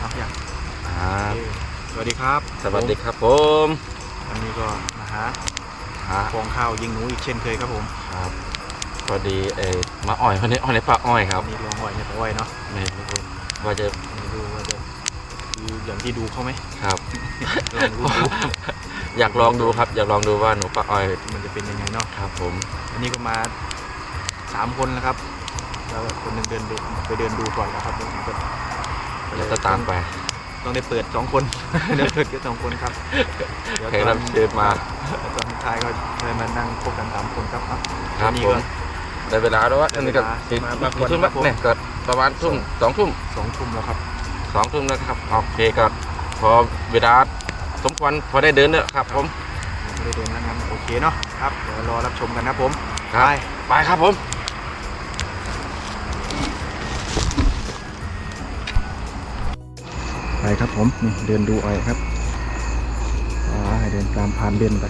เอาอย่างครับโอเคสวัสดีครับสวัสดีครับผมวันนี้ก็มาหาฮะฟองข้าวยิงหนูอีกเช่นเคยครับผมครับพอดีเออมาอ้อยคนนี้อ้อยในป่าอ้อยครับวันนี้ลงหอยในตะอ้อยเนาะไม่รู้ว่าจะไม่รู้ว่าจะคืออย่างที่ดูเขาไหมครับลองดูอยากลองดูครับ อยากลองดูว่าหนูป่าอ้อย มันจะเป็นยังไงเนาะครับผมอันนี้ก็มาสามคนแล้วครับแล้วคนหนึ่งเดินไปไปเดินดูก่อนแล้วครับแล้วผมก็ เดี๋ยวจะตามไปต้องได้เปิดสองคน เดี๋ยวเปิดแค่สองคนครับเดี๋ยวแขกรับเชิญมาตอนท้ายก็เลยมานั่งพบกันสามคนครับอะครับวันนี้ผก็มได้เวลาแล้ววะได้อันเวลานี้ก็สี่มามาสี่ทุ่มครัละบผมเนี่ยก็ประมาณทุ่มสองทุ่มสองทุ่มแล้วครับสองทุ่มแล้วครับโอเคก็พอเวลาสมควรพอได้เดินแล้วครับ ผมไม่ได้เดินแล้วงั้นโอเคเนาะครับเดี๋ยวรอรับชมกันนะผมครับไปไปครับผม ไปครับผมนี่เดินดูอ้อยครับอ่าเดินตามพานเดินไป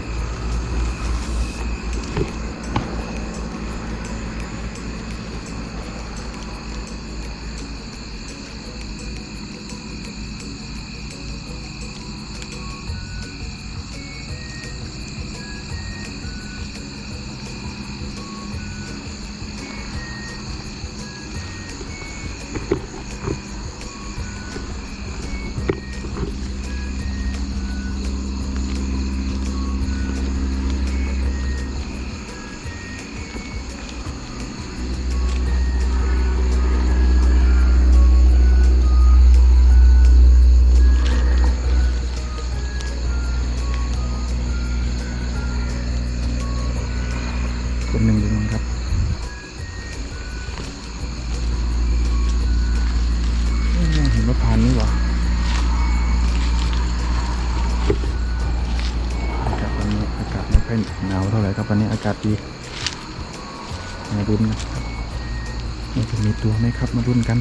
มารุนกัน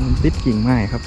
มันติดกิ่งไม้ครับ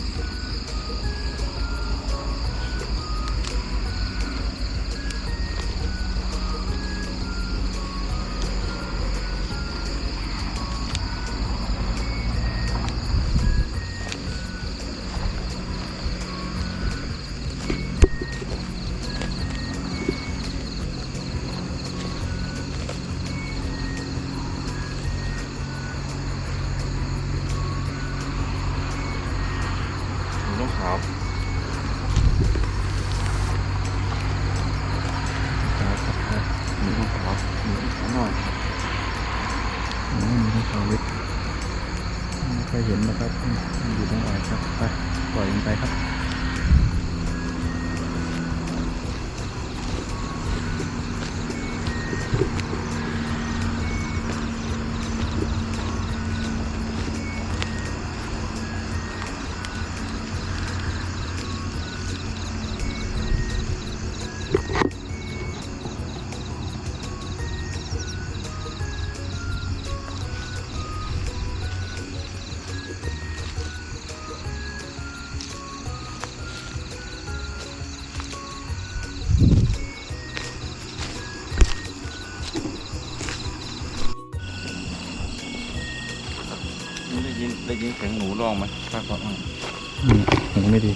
ไม่ดี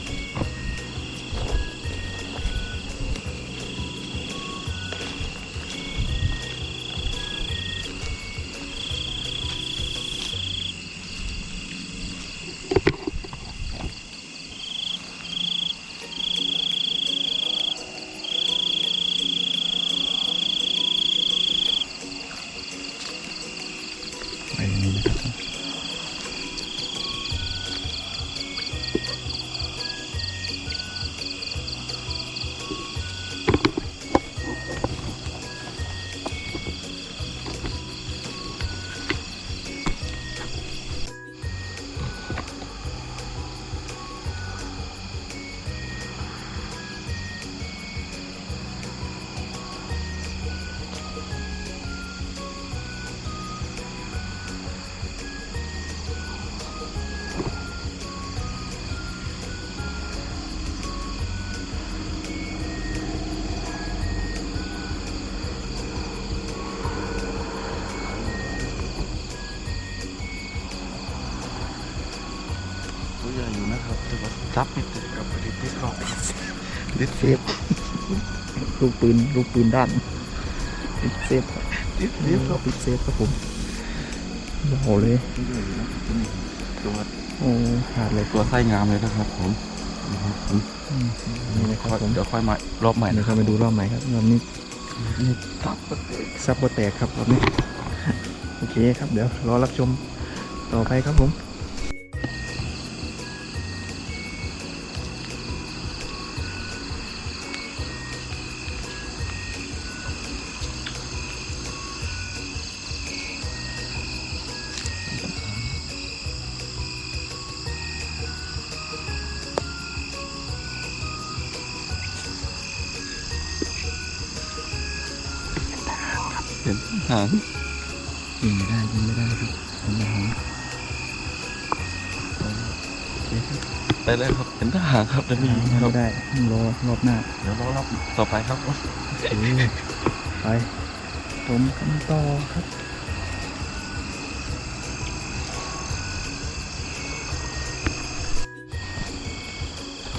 ติดเซฟลูกปืนลูกปืนด้านติดเซฟครับติดเซฟครับติดเซฟครับผมโอ้เลยตัวโอ้ขาดเลยตัวไส้งามเลยนะครับผมนะครับผมอืมนี่นะครับผมเดี๋ยวค่อยมารอบใหม่เดี๋ยวนะครัเข้าบไปดูรอบใหม่ครับรอบนี้นี่ตับซับโบแตกครับรอบนี้โอเคครับเดี๋ยวรอรับชมต่อไปครับผม ไปเลยครับเป็นทหารครับเดี๋ยวนี้ยิงครัไม่บได้รอรอบหน้า เดี๋ยวรอรับต่อไปครับโอเคไปชมกันต่อครับ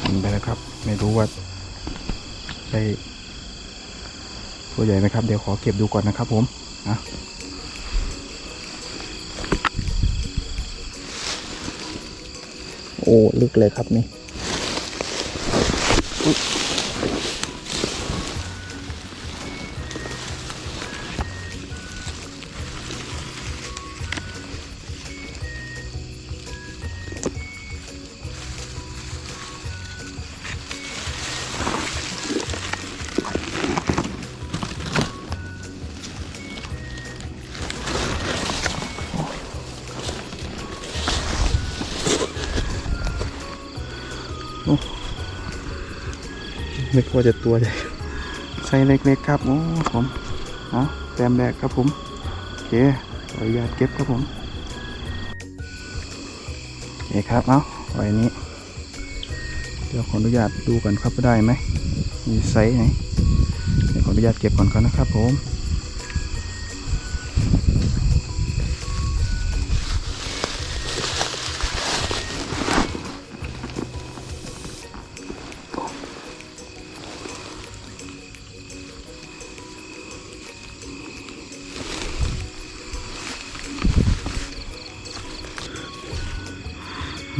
ยิงไปแล้วครับ ไม่รู้ว่าได้ตัวใหญ่ไหมครับ เดี๋ยวขอเก็บดูก่อนนะครับผมนะ ลึกเลยครับนี่ นึกว่าจะตัวใหญ่ไซส์เล็กๆครับโอ้ผมเอาแต้มแรกครับผมโอเคขออนุญาตเก็บครับผมโอเคครับเอาไว้นี้เดี๋ยวขออนุญาตดูก่อนครับได้ไหมมีไซส์ไหนเดี๋ยวขออนุญาตเก็บก่อนก่อนนะครับผม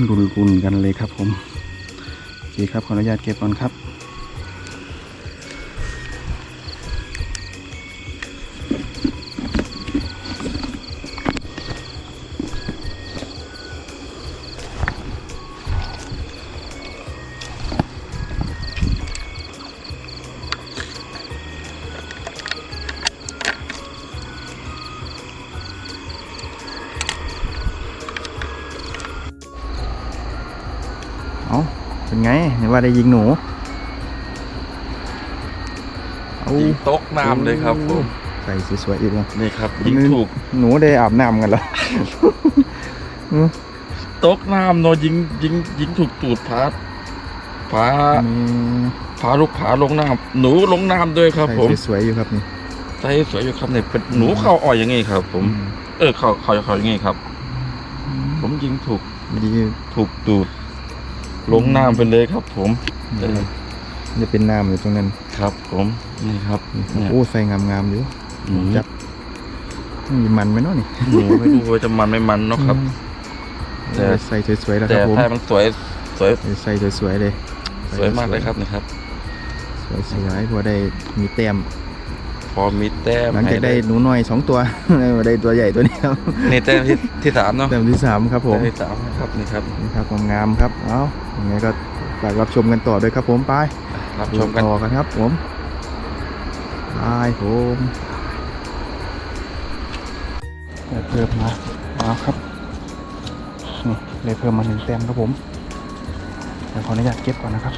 รุนรุนกันเลยครับผมโอเคครับขออนุญาตเก็บก่อนครับ เป็นไงเห็นว่าได้ยิงหนูเอายิงตกน้ำเลยครับผมใส่สวยๆอีกแล้วนี่ครับยิงถูกหนูได้อาบน้ำกันเหรอตกน้ำเนาะยิงยิงยิงถูกตูดผาผามีผาลูกผาลงน้ำหนูลงน้ำด้วยครับ ผมใส่สวยๆอยู่ครับนี่ใส่สวยอยู่ครับเนี่ยเป็นหนูเข้าอ่อยยังไงครับ ผม เออเข้าเข้าเข้ายังไงครับ ผมยิงถูกไม่ดีถูกตูด ลงน้ำไปเลยครับ ผมจะจะเป็นน้ำอยู่ตรงนั้นครับ ผมนี่ครับเนี่ยโอ้ใส่งามๆอยู่หนูจับมีมันไหมเนาะนี่หนูไม่รู้ว่าจะมันไม่มันเนาะครับ แต่ใส่สวยๆแล้วคแต่รับผมถ้ามันสวยสวยใส่สวยๆเลย สวยมากเลยครับนี่ครับ สวยๆพอได้มีแต้ม พอมีแต้มหลังจากได้ให้หนูน้อยสองตัว ได้ตัวใหญ่ตัวนี้ครับนี่แต้มที่ที่สามเนาะแต้มที่สามครับผมแต้มที่สามนะครับนี่ครับนี่ครับงามๆครับเอาอย่างไงก็ฝากรับชมกันต่อด้วยครับผมไปรับชมกันต่อกันครับผมไปผมได้เพิ่มมาเอาครับนี่ได้เพิ่มมาหนึ่งแต้มครับผมเดี๋ยวขออนุญาตเก็บก่อนนะครับ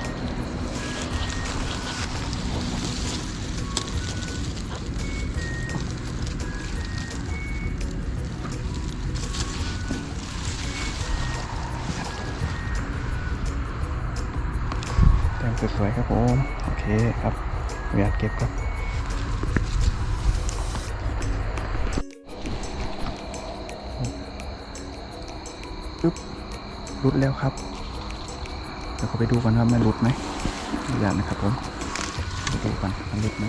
สวยๆครับผม โอเคครับขออนุญาตเก็บครับปึ๊บรุดแล้วครับเดี๋ยวเขาไปดูกันครับมันรุดไหมอย่างนะครับผมดูกันมันลุตไหม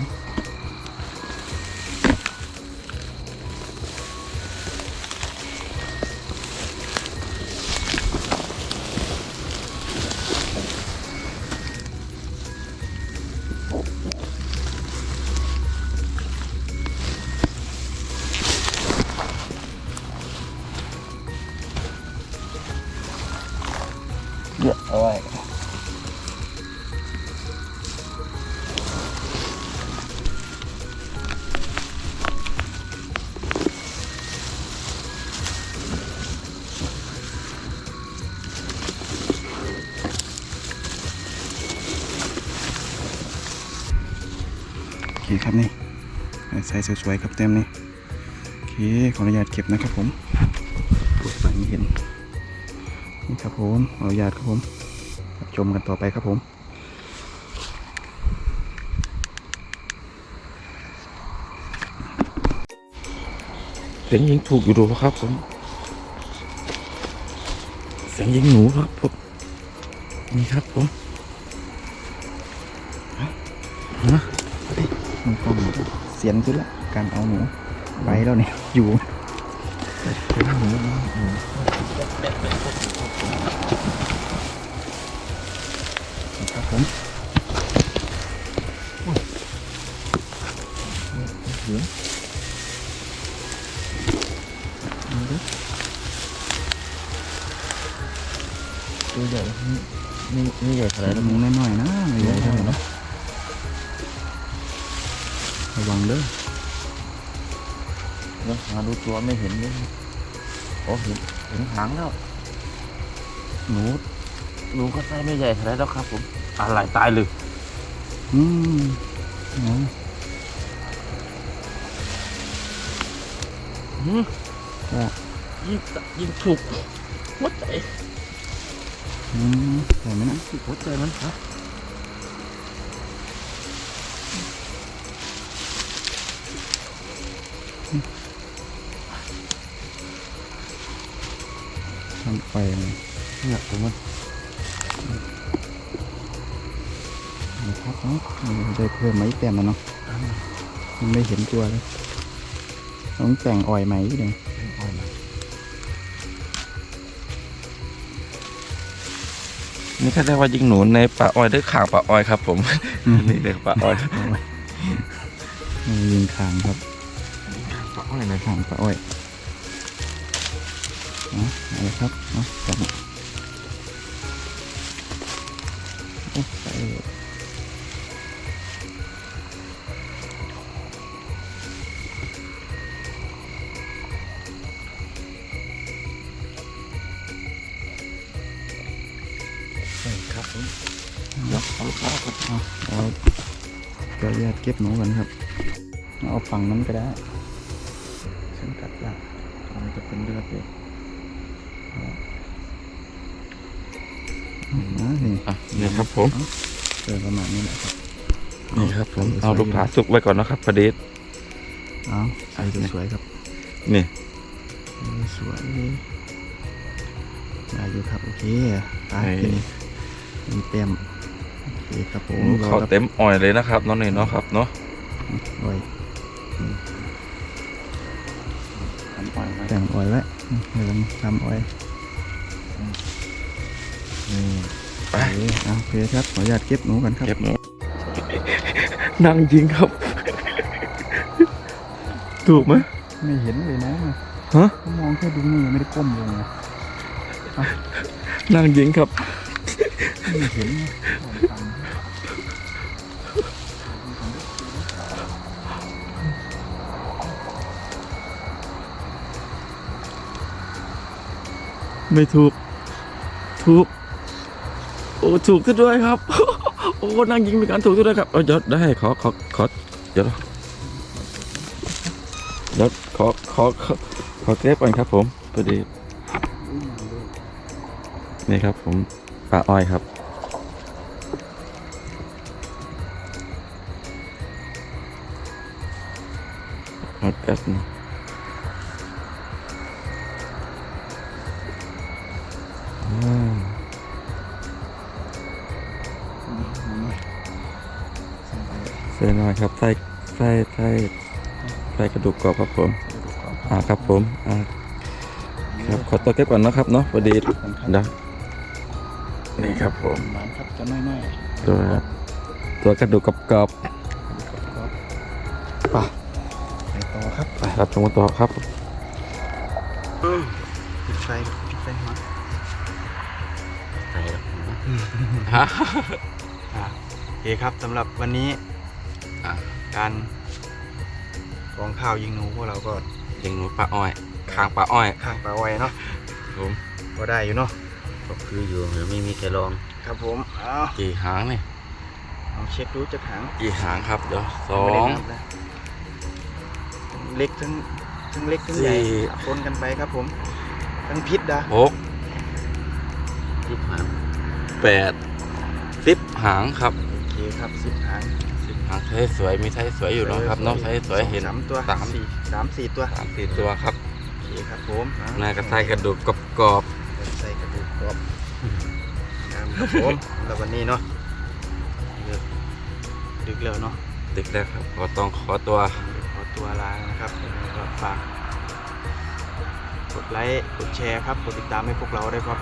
เยอะเอาไว้โอเคครับนี่ใส่สวยๆครับเต็มนี่โอเคขออนุญาตเก็บนะครับผม ผมขออนุญาตครับผมรับชมกันต่อไปครับผมเสียงยิงถูกอยู่ดูครับผมเสียงยิงหนูครับผมนี่ครับผมมันต้องเสียนขึ้นละการเอาหนูไปแล้วเนี่ยอยู่ ครับผมตัวใหญ่นี่นี่ใหญ่เท่าไหร่หนูน้อยๆนะไม่ใหญ่เท่าไหร่เนาะระวังเด้อเดี๋ยวหาดูตัวไม่เห็นเลยโอ้เห็นเห็นหางแล้ว หนูหนูก็ไส้ไม่ใหญ่เท่าไหรแล้วครับ ผมอะไรตายเลยอืมเอาหืมว่ายิงยิงถูกหัวใจอืมใส่ไหมนะถูกหัวใจมันครับทำไฟเลย เนี่ยผมมันนะครับเนาะนี่ได้เพิ่มไหมแต้มแล้วเนาะยังไม่เห็นตัวเลยต้องแต่งอ่อยไหมอีกเลยนี่เขาเรียกว่ายิงหนูในป่าอ้อยหรือข่างป่าอ้อยครับผมนี่เรียกป่าอ้อยนี่ยิงคางครับป่าอ้อยนะคางปลาอ้อยเอาเอาเลยครับเอาจั ยกเอาลูกค้าครับเอาเอาเดี๋ยวแยกเก็บหนูกันครับ เอาฝั่งนั้นก็ได้ฉันกัดยากมันจะเป็นเลือดเลยเอาเอานี่อะนี่ครับผมเจอประมาณนี้แหละครับ นี่ครับผม เอาลูกค้าสุกไว้ก่อนนะครับประเด็ดเอาใส่สวยครับ นี่ สวยได้อยู่ครับ โอเคไป ทีนี้มีเต็มโอเคครับผมรอเขาครับเต็มอ่อยเลยนะครับน้องนี่เนาะครับเนาะโอ้ยทำอ่อยไว้แต่งอ้อยไว้เดี๋ยวผมทำอ้อยนี่ไปโอเคเอาโอเคครับขออนุญาตเก็บหนูกันครับเก็บหนูนั่งยิงครับ ถูกไหมไม่เห็นเลยนะฮะมองแค่ดูนี่ยังไม่ได้ก้มลงเลยนั่งยิงครับไม่ เห็นไม่ถูก ถูก โอ้ถูกซะด้วยครับ โอ้นั่งยิงมีการถูกซะด้วยครับเอาเดี๋ยวได้ขอขอขอเดี๋ยวเดี๋ยวขอขอขอขอเก็บก่อนครับ ผมพอดีนี่ครับผมปลาอ้อยครับ เอาแป๊บนึงอ่าเส้นน้อยครับไส้ไส้ไส้ไส้กระดูกกรอบครับผม อ่าครับผม อ่าครับขอตัวเก็บก่อนนะครับเนาะพอดีเดี๋ยวนี่ครับผมหวานครับจะน้อยตัวตัวกระดูกกรอบๆ ต่อครับๆไปรับชมกันต่อครับปิดไฟปิดไฟหัวฮะอะโอเคครับสำหรับวันนี้อะการกองข้าวยิงหนูพวกเราก็ยิงหนูปลาอ้อยคางปลาอ้อยข้างปลาไว้เนาะผมก็ได้อยู่เนาะก็คืออยู่หรือไม่มีใครลองครับผมเอากี่หางเนี่ยเอาเช็คดูจากหางกี่หางครับเดี๋ยวสอไม่ได้งนับนะทั้ง เล็กทั้งทั้งเล็กทั้งใหญ่สี่ ปนกันไปครับผมทั้งพิษดาหกที่ผ่านแปดสิบหางครับโอเคครับสิบหางสิบหางไซส์สวยมีไซส์สวยอยู่เนาะครับเนาะไซส์สวยเห็นสามตัวสาม สี่สามสี่ตัวสามสี่ตัวครับโอเคครับผมหน้ากระไส้กระดูกกรอบใส่กระดูกกรอบงามครับผมแล้ววันนี้เนาะเลิกดึกแล้วเนาะๆดึกแล้วครับขอต้องขอตัวขอ ตัวลานะครับยังไงก็ฝากกดไลค์กดแชร์ครับกดติดตามให้พวกเราได้วยครับ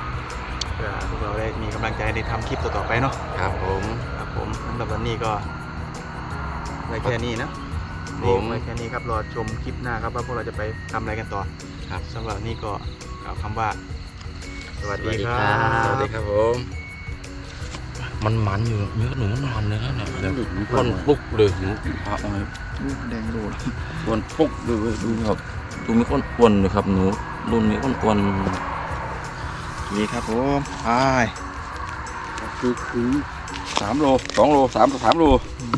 เพื่อพวกเราได้มีกำลังใจในทำคลิปต่อๆไปเนาะครับผมครับผมสำหรับวันนี้ก็ไว้แค่นี้นะผมนี่ไว้แค่นี้ครับรอชมคลิปหน้าครับว่าพวกเราจะไปทำอะไรกันต่อครับสำหรับวันนี้ก็กล่าวคำว่า สวัสดีครัสวัสบดีครับผมมันมันอยู่เนื้อหนูมันมันเลยนะเนี่ยเดี๋ยวมันปุ๊กเลยหนู ปลาอ้อยแดงดูวนปุ๊กดูดูครับดูมีคนอ้วนเลยครับหนูรุ่นนี้อ้วนอ้วนนี่ครับผมไปคือคือสามโลสองโลสามสามโลอืม